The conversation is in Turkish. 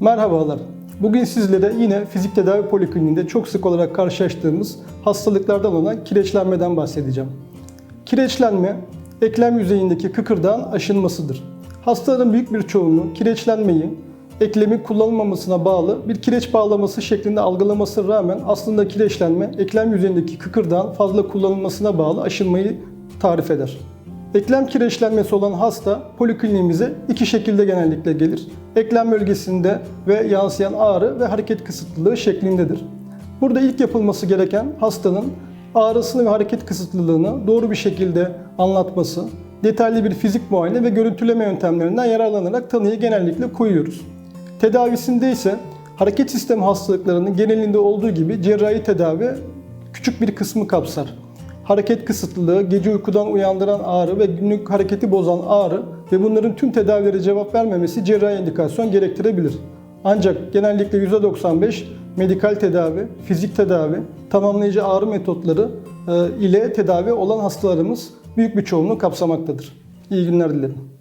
Merhabalar. Bugün sizlere yine fizik tedavi polikliniğinde çok sık olarak karşılaştığımız hastalıklardan olan kireçlenmeden bahsedeceğim. Kireçlenme, eklem yüzeyindeki kıkırdağın aşınmasıdır. Hastaların büyük bir çoğunluğu kireçlenmeyi, eklemin kullanılmamasına bağlı bir kireç bağlaması şeklinde algılamasına rağmen aslında kireçlenme, eklem yüzeyindeki kıkırdağın fazla kullanılmasına bağlı aşınmayı tarif eder. Eklem kireçlenmesi olan hasta polikliniğimize iki şekilde genellikle gelir. Eklem bölgesinde ve yansıyan ağrı ve hareket kısıtlılığı şeklindedir. Burada ilk yapılması gereken hastanın ağrısını ve hareket kısıtlılığını doğru bir şekilde anlatması, detaylı bir fizik muayene ve görüntüleme yöntemlerinden yararlanarak tanıyı genellikle koyuyoruz. Tedavisinde ise hareket sistemi hastalıklarının genelinde olduğu gibi cerrahi tedavi küçük bir kısmı kapsar. Hareket kısıtlılığı, gece uykudan uyandıran ağrı ve günlük hareketi bozan ağrı ve bunların tüm tedavilere cevap vermemesi cerrahi indikasyon gerektirebilir. Ancak genellikle %95 medikal tedavi, fizik tedavi, tamamlayıcı ağrı metotları e, ile tedavi olan hastalarımız büyük bir çoğunluğu kapsamaktadır. İyi günler dilerim.